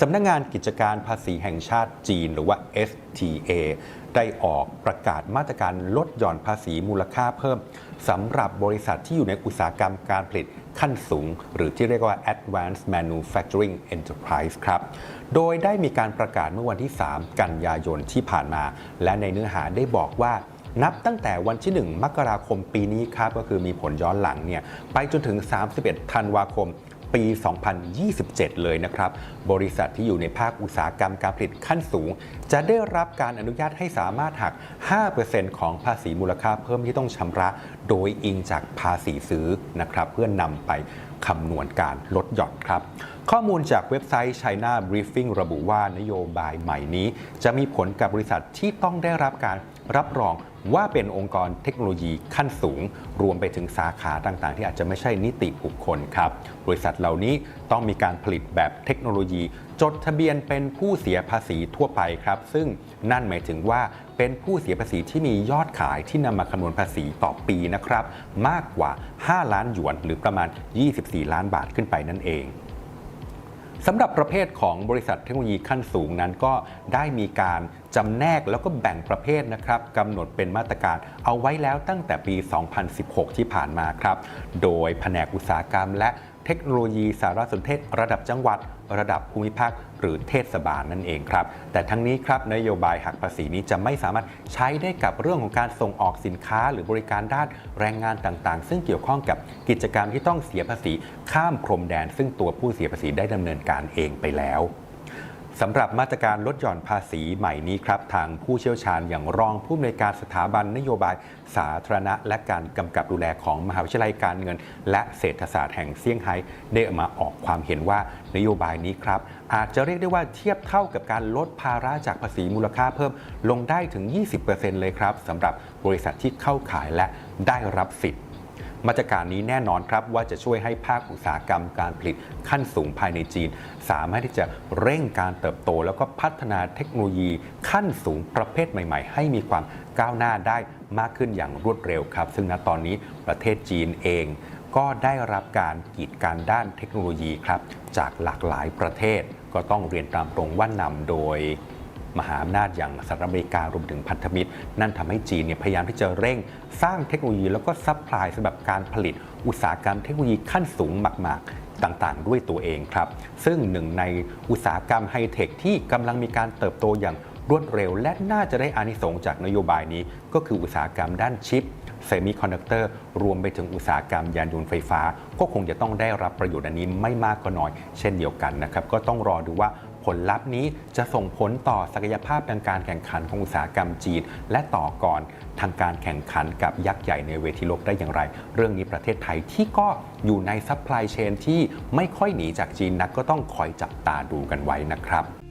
สำนักงงานกิจการภาษีแห่งชาติจีนหรือว่า FTA ได้ออกประกาศมาตรการลดหย่อนภาษีมูลค่าเพิ่มสำหรับบริษัทที่อยู่ในอุตสาหกรรมการผลิตขั้นสูง หรือที่เรียกว่า Advanced Manufacturing Enterprise ครับ โดยได้มีการประกาศเมื่อวันที่ 3 กันยายนที่ผ่านมา และในเนื้อหาได้บอกว่านับตั้งแต่วันที่ 1 มกราคมปีนี้ครับก็คือมีผลย้อนหลังเนี่ยไปจนถึง 31 ธันวาคม ปี 2027 เลยนะครับ บริษัทที่อยู่ในภาคอุตสาหกรรมการผลิตขั้นสูง จะได้รับการอนุญาตให้สามารถหัก 5%ของภาษีมูลค่าเพิ่มที่ต้องชำระ โดยอิงจากภาษีซื้อนะครับ เพื่อนำไปคำนวณการลดหย่อนครับ ข้อมูลจากเว็บไซต์ China Briefing ระบุว่านโยบายใหม่นี้ จะมีผลกับบริษัทที่ต้องได้รับการรับรองว่าเป็นองค์กรเทคโนโลยีขั้นสูง รวมไปถึงสาขาต่างๆ ที่อาจจะไม่ใช่นิติบุคคลครับ บริษัทเหล่านี้ต้องมีการผลิตแบบเทคโนโลยี จดทะเบียนเป็นผู้เสียภาษีทั่วไปครับ ซึ่งนั่นหมายถึงว่าเป็นผู้เสียภาษีที่มียอดขายที่นำมาคำนวณภาษีต่อปีนะครับ มากกว่า 5 ล้านหยวนหรือประมาณ14 ล้านบาทขึ้นไปนั่นเองสำหรับประเภทของบริษัทเทคโนโลยีขั้นสูงนั้นก็ได้มีการจำแนกแล้วก็แบ่งประเภทนะครับกำหนดเป็นมาตรการเอาไว้แล้วตั้งแต่ปี 2016 ที่ผ่านมาครับ โดยแผนกอุตสาหกรรมและ เทคโนโลยีสารสนเทศ ระดับจังหวัด ระดับภูมิภาค หรือเทศบาลนั่นเองครับ แต่ทั้งนี้ครับนโยบายหักภาษีนี้จะไม่สามารถใช้ได้กับเรื่องของการส่งออกสินค้า หรือบริการด้านแรงงานต่างๆ ซึ่งเกี่ยวข้องกับกิจกรรมที่ต้องเสียภาษีข้ามพรมแดน ซึ่งตัวผู้เสียภาษีได้ดำเนินการเองไปแล้ว สำหรับมาตรการลดหย่อนภาษีใหม่นี้ครับ ทางผู้เชี่ยวชาญอย่างรองผู้อำนวยการสถาบันนโยบายสาธารณะ และการกำกับดูแลของมหาวิทยาลัยการเงิน และเศรษฐศาสตร์แห่งเซี่ยงไฮ้ได้ออกมาออกความเห็นว่านโยบายนี้ครับ อาจจะเรียกได้ว่าเทียบเท่ากับการลดภาระจากภาษีมูลค่าเพิ่มลงได้ถึง 20%เลยครับสำหรับบริษัทที่เข้าขายและได้รับสิทธิ มาตรการนี้แน่นอนครับว่าจะช่วยให้ภาคอุตสาหกรรมการผลิตขั้นสูงภายในจีน สามารถที่จะเร่งการเติบโต แล้วก็พัฒนาเทคโนโลยีขั้นสูงประเภทใหม่ ๆ ให้มีความก้าวหน้าได้มากขึ้นอย่างรวดเร็วครับ ซึ่งณตอนนี้ประเทศจีนเองก็ได้รับการกีดการด้านเทคโนโลยีครับ จากหลากหลายประเทศก็ต้องเรียนตามตรงว่านำโดย มหาอำนาจอย่างสหรัฐอเมริการวมถึงพันธมิตร นั่นทำให้จีนเนี่ยพยายามที่จะเร่งสร้างเทคโนโลยีแล้วก็ซัพพลายสำหรับการผลิตอุตสาหกรรมเทคโนโลยีขั้นสูงมาก ๆต่างๆ ด้วยตัวเองครับ ซึ่งหนึ่งในอุตสาหกรรมไฮเทคที่กำลังมีการเติบโตอย่างรวดเร็ว และน่าจะได้อานิสงส์จากนโยบายนี้ ก็คืออุตสาหกรรมด้านชิปเซมิคอนดักเตอร์รวมไปถึงอุตสาหกรรมยานยนต์ไฟฟ้า ก็คงจะต้องได้รับประโยชน์อันนี้ไม่มากก็น้อย เช่นเดียวกันนะครับ ก็ต้องรอดูว่า ผลลัพธ์นี้จะส่งผลต่อศักยภาพทางการแข่งขันของอุตสาหกรรมจีน และต่อก่อนทางการแข่งขันกับยักษ์ใหญ่ในเวทีโลกได้อย่างไร เรื่องนี้ประเทศไทยที่ก็อยู่ในซัพพลายเชนที่ไม่ค่อยหนีจากจีนนักก็ต้องคอยจับตาดูกันไว้นะครับ